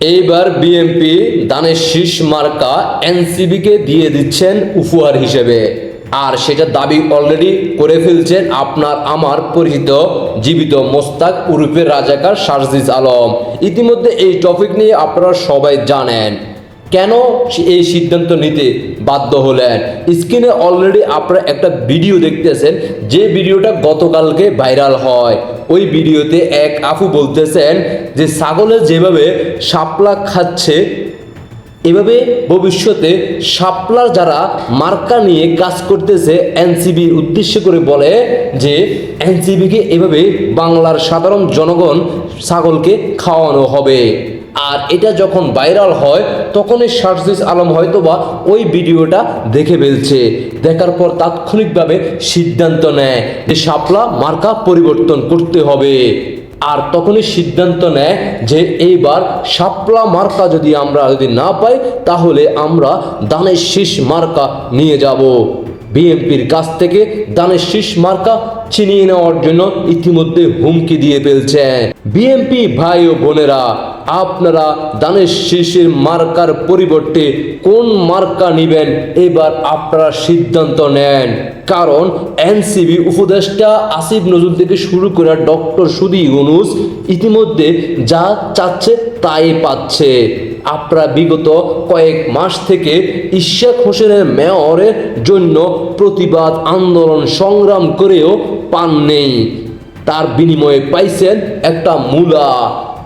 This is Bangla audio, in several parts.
এইবার বিএমপি দানের শীষ মার্কা এনসিবিকে দিয়ে দিচ্ছেন উপহার হিসেবে। আর সেটা দাবি অলরেডি করে ফেলছেন আপনার আমার পরিচিত জীবিত মোস্তাক উরুফের রাজাকার শারজিজ আলম। ইতিমধ্যে এই টপিক নিয়ে আপনারা সবাই জানেন। কেন এই সিদ্ধান্ত নিতে বাধ্য হলেন? স্ক্রিনে অলরেডি আপনারা একটা ভিডিও দেখতেছেন। যে ভিডিওটা গতকালকে ভাইরাল হয়। ওই ভিডিওতে এক আফু বলতেছেন যে ছাগলের যেভাবে শাপলা খাচ্ছে, এভাবে ভবিষ্যতে শাপলার যারা মার্কা নিয়ে কাজ করতেছে এনসিবির উদ্দেশ্য করে বলে যে এনসিবিকে এভাবে বাংলার সাধারণ জনগণ ছাগলকে খাওয়ানো হবে। আর এটা যখন ভাইরাল হয়, তখনই শারজিস আলম হয়তোবা ওই ভিডিওটা দেখে ফেলছে। দেখার পর তাৎক্ষণিকভাবে সিদ্ধান্ত নেয় যে শাপলা মার্কা পরিবর্তন করতে হবে। আর তখনই সিদ্ধান্ত নেয় যে এইবার শাপলা মার্কা যদি আমরা যদি না পাই, তাহলে আমরা দানের শীষ মার্কা নিয়ে যাব। বিএনপির কাছ থেকে দানের শীষ মার্কা ছিনিয়ে নেওয়ার জন্য ইতিমধ্যে হুমকি দিয়ে ফেলছেন বিএনপি ভাই ও বোনেরা, আপনারা দানের শীষের মার্কার পরিবর্তে কোন মার্কা নেবেন? এবার আপনারা সিদ্ধান্ত নেন। কারণ এনসিবি উপদেষ্টা আসিফ নজরুল থেকে শুরু করে ডক্টর সুদি ইউনুস ইতিমধ্যে যা চাচ্ছে তাই পাচ্ছে। আপনারা বিগত কয়েক মাস থেকে ইশাক হোসেনের মেয়রের জন্য প্রতিবাদ আন্দোলন সংগ্রাম করেও পান নেই তার বিনিময়ে পাইছেন একটা মূলা।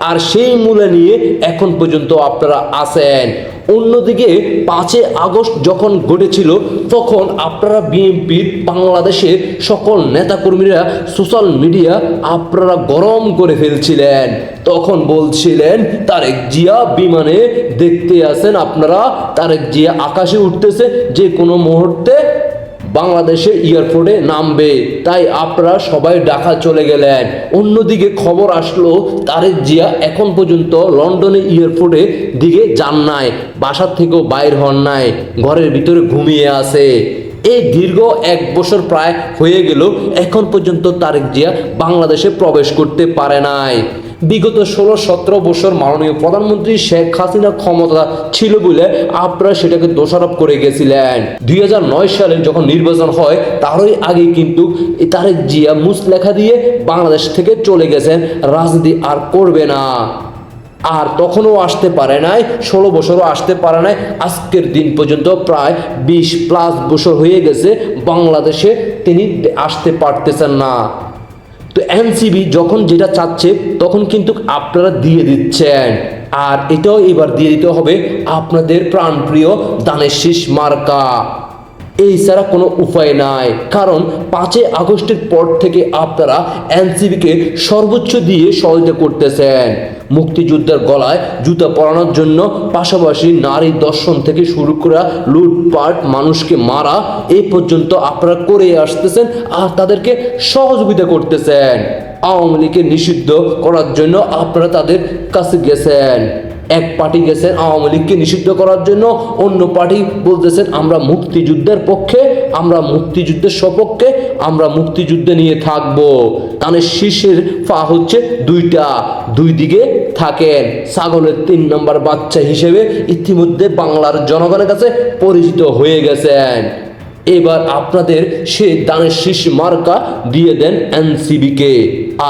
আর সেই মূলা নিয়ে এখন পর্যন্ত আপনারা আছেন। অন্যদিকে পাঁচই আগস্ট যখন ঘটেছিল, তখন আপনারা বিএনপির বাংলাদেশের সকল নেতাকর্মীরা সোশ্যাল মিডিয়া আপনারা গরম করে ফেলছিলেন। তখন বলছিলেন, তারেক জিয়া বিমানে দেখতে আসেন, আপনারা তারেক জিয়া আকাশে উঠতেছে, যে কোনো মুহূর্তে বাংলাদেশে এয়ারপোর্টে নামবে। তাই আপনারা সবাই ঢাকা চলে গেলেন। অন্যদিকে খবর আসলো, তারেক জিয়া এখন পর্যন্ত লন্ডনে এয়ারপোর্টে দিকে যান নাই, বাসার থেকেও বাইর হন নাই, ঘরের ভিতরে ঘুমিয়ে আছে। এই দীর্ঘ এক বছর প্রায় হয়ে গেল, এখন পর্যন্ত তারেক জিয়া বাংলাদেশে প্রবেশ করতে পারে নাই। বিগত ষোলো সতেরো বছর মাননীয় প্রধানমন্ত্রী শেখ হাসিনা ক্ষমতা ছিল বলে আপনারা সেটাকে দোষারোপ করে গেছিলেন। দুই হাজার নয় সালে যখন নির্বাচন হয়, তারই আগে কিন্তু তারেক জিয়া মুসলেখা দিয়ে বাংলাদেশ থেকে চলে গেছেন। রাজনীতি আর করবে না। আর তখনও আসতে পারে নাই, ষোলো বছরও আসতে পারে নাই। আজকের দিন পর্যন্ত প্রায় বিশ প্লাস বছর হয়ে গেছে, বাংলাদেশে তিনি আসতে পারতেছেন না। তো এনসিবি যখন যেটা চাচ্ছে, তখন কিন্তু আপনারা দিয়ে দিচ্ছেন। আর এটাও এবার দিয়ে দিতে হবে আপনাদের প্রাণপ্রিয় দানের মার্কা। এই ছাড়া কোনো উপায় নাই। কারণ পাঁচই আগস্টের পর থেকে আপনারা এনসিবিকে সর্বোচ্চ দিয়ে সহযোগিতা করতেছেন। মুক্তিযুদ্ধের গলায় জুতা পরানোর জন্য পাশাপাশি নারী দর্শন থেকে শুরু করা লুটপাট, মানুষকে মারা এই পর্যন্ত আপনারা করে আসতেছেন আর তাদেরকে সহযোগিতা করতেছেন। আওয়ামী লীগকে নিষিদ্ধ করার জন্য আপনারা তাদের কাছে গেছেন। এক পার্টি গেছেন আওয়ামী লীগকে নিষিদ্ধ করার জন্য, অন্য পার্টি বলতেছেন, আমরা মুক্তিযুদ্ধের পক্ষে, আমরা মুক্তিযুদ্ধের সপক্ষে, আমরা মুক্তিযুদ্ধে নিয়ে থাকব। কানের শীর্ষের পা হচ্ছে দুইটা, দুই দিকে থাকেন। ছাগলের তিন নম্বর বাচ্চা হিসেবে ইতিমধ্যে বাংলার জনগণের কাছে পরিচিত হয়ে গেছেন। এবার আপনাদের সেই দানের শীষ মার্কা দিয়ে দেন এনসিবিকে।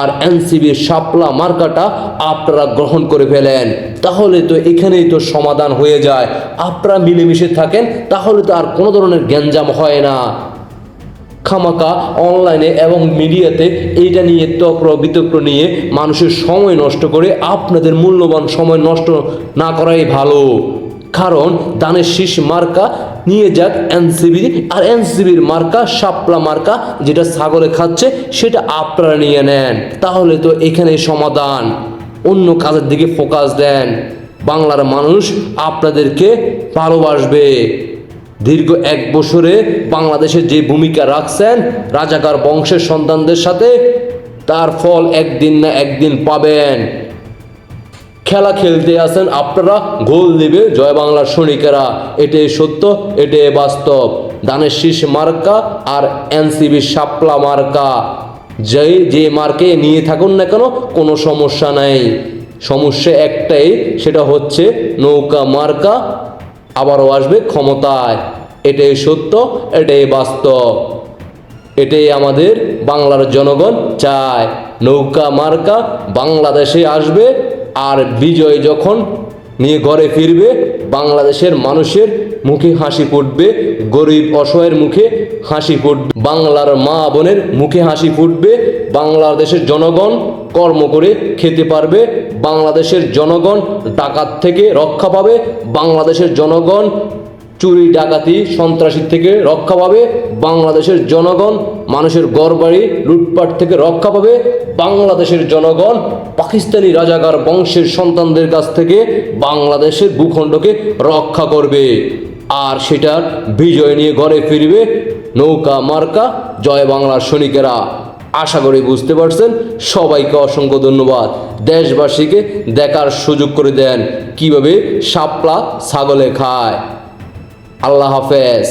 আর এনসিবির শাপলা মার্কাটা আপনারা গ্রহণ করে ফেলেন। তাহলে তো এখানেই তো সমাধান হয়ে যায়। আপনারা মিলেমিশে থাকেন, তাহলে তো আর কোনো ধরনের গ্যাঞ্জাম হয় না। খামাকা অনলাইনে এবং মিডিয়াতে এইটা নিয়ে তক্র বিতক্র নিয়ে মানুষের সময় নষ্ট করে আপনাদের মূল্যবান সময় নষ্ট না করাই ভালো। কারণ দানের শীষ মার্কা নিয়ে যাক এনসিবি আর এনসিবির মার্কা, শাপলা মার্কা, যেটা ছাগলে খাচ্ছে, সেটা আপনারা নিয়ে নেন। তাহলে তো এখানে সমাধান। অন্য কাজের দিকে ফোকাস দেন। বাংলার মানুষ আপনাদেরকে ভালোবাসবে। দীর্ঘ এক বছরে বাংলাদেশে যে ভূমিকা রাখছেন, রাজাকার বংশের সন্তানদের সাথে, তার ফল একদিন না একদিন পাবেন। খেলা খেলতে আসেন, আপনারা গোল দেবে জয় বাংলার সৈনিকেরা, এটাই সত্য, এটাই বাস্তব। দানের শীষ মার্কা আর এনসিবি শাপলা মার্কা। যে যে মার্কে নিয়ে থাকুন না কেন, কোনো সমস্যা নাই। সমস্যা একটাই, সেটা হচ্ছে নৌকা মার্কা আবারও আসবে ক্ষমতায়। এটাই সত্য, এটাই বাস্তব। এটাই আমাদের বাংলার জনগণ চায়। নৌকা মার্কা বাংলাদেশে আসবে আর বিজয় যখন নিয়ে ঘরে ফিরবে, বাংলাদেশের মানুষের মুখে হাসি ফুটবে, গরিব অসহায়ের মুখে হাসি ফুটবে, বাংলার মা বোনের মুখে হাসি ফুটবে, বাংলাদেশের জনগণ কর্ম করে খেতে পারবে, বাংলাদেশের জনগণ ডাকাত থেকে রক্ষা পাবে, বাংলাদেশের জনগণ চুরি, ডাকাতি, সন্ত্রাসী থেকে রক্ষা পাবে বাংলাদেশের জনগণ। মানুষের গড়বাড়ি লুটপাট থেকে রক্ষা পাবে বাংলাদেশের জনগণ। পাকিস্তানি রাজাকার বংশের সন্তানদের কাছ থেকে বাংলাদেশের ভূখণ্ডকে রক্ষা করবে। আর সেটার বিজয় নিয়ে ঘরে ফিরবে নৌকা মার্কা জয় বাংলার সৈনিকেরা। আশা করি বুঝতে পারছেন? সবাইকে অসংখ্য ধন্যবাদ। দেশবাসীকে দেখার সুযোগ করে দেন। কীভাবে? শাপলা ছাগলে খায়। আল্লাহ হাফেজ।